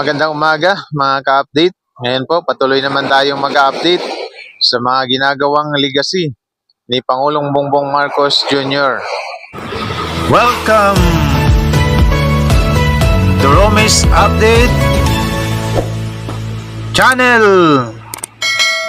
Magandang umaga mga ka-update. Ngayon po patuloy naman tayong mag-update sa mga ginagawang legacy ni Pangulong Bongbong Marcos Jr. Welcome to Romis Update Channel!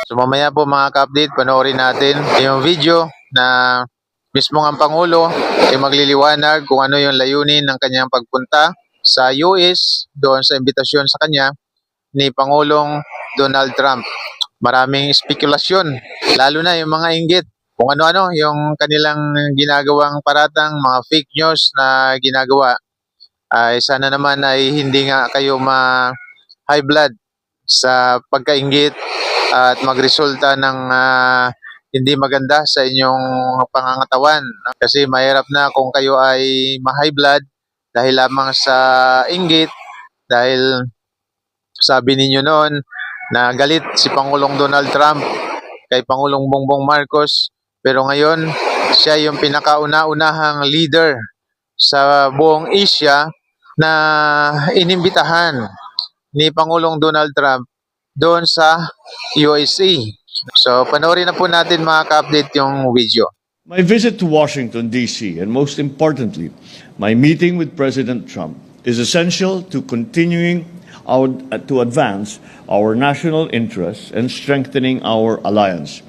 So mamaya po mga ka-update, panoorin natin yung video na mismo ang Pangulo ay magliliwanag kung ano yung layunin ng kanyang pagpunta sa US doon sa imbitasyon sa kanya ni Pangulong Donald Trump. Maraming spekulasyon, lalo na yung mga inggit kung ano-ano yung kanilang ginagawang paratang, mga fake news na ginagawa. Ay sana naman ay hindi nga kayo ma high blood sa pagkainggit at magresulta ng ah, hindi maganda sa inyong pangangatawan. Kasi mahirap na kung kayo ay ma-high blood dahil lamang sa inggit, dahil sabi ninyo noon na galit si Pangulong Donald Trump kay Pangulong Bongbong Marcos, pero ngayon siya yung pinakauna-unahang leader sa buong Asia na inimbitahan ni Pangulong Donald Trump doon sa USA. So, panoorin na po natin mga ka-update yung video. My visit to Washington, D.C., and most importantly, my meeting with President Trump is essential to continuing our, to advance our national interests and strengthening our alliance.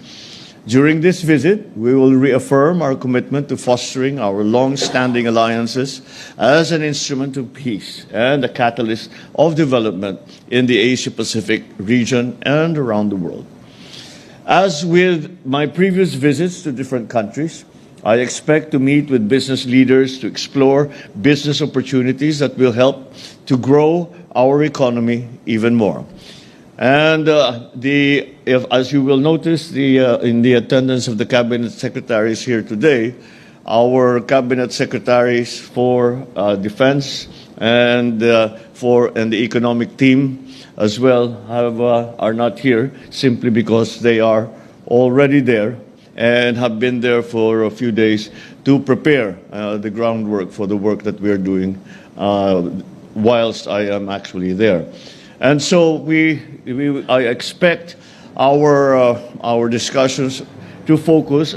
During this visit, we will reaffirm our commitment to fostering our long-standing alliances as an instrument of peace and a catalyst of development in the Asia-Pacific region and around the world. As with my previous visits to different countries, I expect to meet with business leaders to explore business opportunities that will help to grow our economy even more. And uh, the, if, as you will notice the, uh, in the attendance of the cabinet secretaries here today, our cabinet secretaries for uh, defense and uh, for and the economic team as well have, uh, are not here simply because they are already there and have been there for a few days to prepare uh, the groundwork for the work that we are doing uh, whilst I am actually there. And so we, we I expect our, uh, our discussions to focus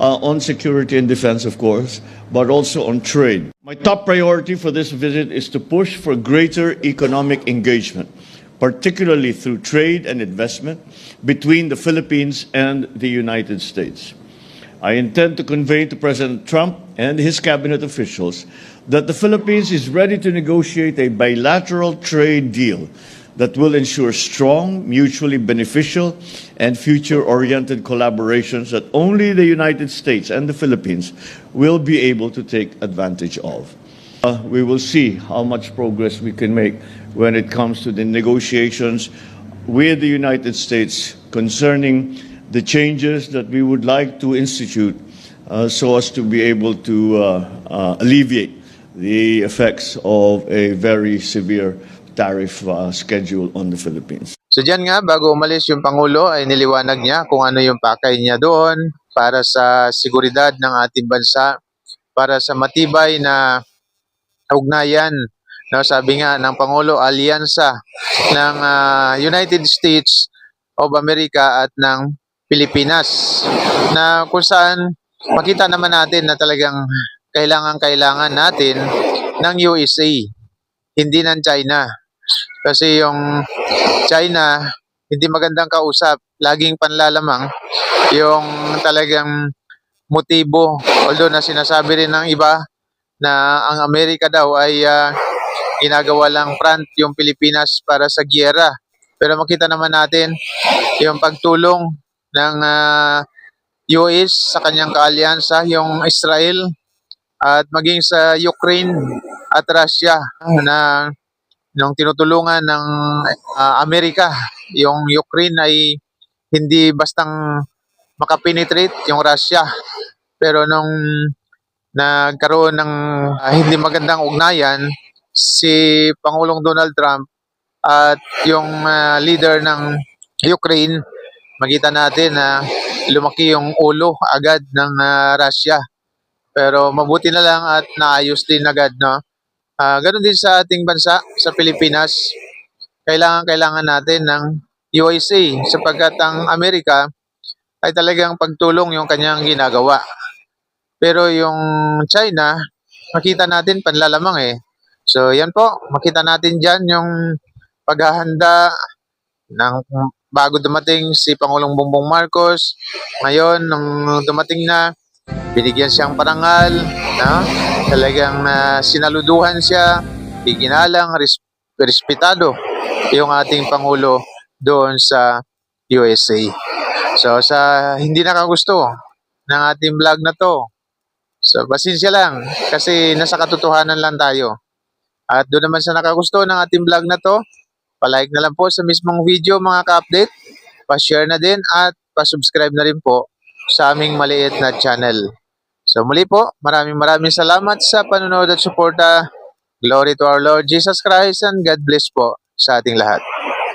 uh, on security and defense, of course, but also on trade. My top priority for this visit is to push for greater economic engagement, particularly through trade and investment between the Philippines and the United States. I intend to convey to President Trump and his cabinet officials that the Philippines is ready to negotiate a bilateral trade deal that will ensure strong, mutually beneficial, and future oriented collaborations that only the United States and the Philippines will be able to take advantage of. Uh, we will see how much progress we can make when it comes to the negotiations with the United States concerning the changes that we would like to institute uh, so as to be able to uh, uh, alleviate the effects of a very severe tariff uh, schedule on the Philippines. So diyan nga, bago umalis yung Pangulo, ay niliwanag niya kung ano yung pakay niya doon para sa seguridad ng ating bansa, para sa matibay na ugnayan. No, sabi nga ng Pangulo, alyansa ng ah, United States of America at ng Pilipinas na kung saan makita naman natin na talagang kailangan-kailangan natin ng USA, hindi ng China. Kasi yung China, hindi magandang kausap. Laging panlalamang yung talagang motibo. Although na sinasabi rin ng iba na ang Amerika daw ay ah, ginagawa lang front yung Pilipinas para sa giyera. Pero makita naman natin yung pagtulong ng ah, US sa kanyang kaalyansa, yung Israel at maging sa Ukraine at Russia na nung tinutulungan ng ah, Amerika, yung Ukraine ay hindi bastang makapenetrate yung Russia. Pero nung nagkaroon ng ah, hindi magandang ugnayan, si Pangulong Donald Trump at yung ah, leader ng Ukraine, makita natin na lumaki yung ulo agad ng ah, Russia. Pero mabuti na lang at naayos din agad, no? Ah, ganun din sa ating bansa, sa Pilipinas, kailangan kailangan natin ng USA sapagkat ang Amerika ay talagang pagtulong yung kanyang ginagawa. Pero yung China, makita natin panlalamang eh. So yan po, makita natin dyan yung paghahanda ng bago dumating si Pangulong Bongbong Marcos. Ngayon, nung dumating na, binigyan siyang parangal, no? talagang na sinaluduhan siya, iginalang, res- respetado yung ating Pangulo doon sa USA. So sa hindi nakagusto ng ating vlog na to, so pasensya lang kasi nasa katotohanan lang tayo. At doon naman sa nakagusto ng ating vlog na to, palike na lang po sa mismong video mga ka-update, pa-share na din at pa-subscribe na rin po sa aming maliit na channel. So muli po, maraming maraming salamat sa panonood at suporta. Glory to our Lord Jesus Christ and God bless po sa ating lahat.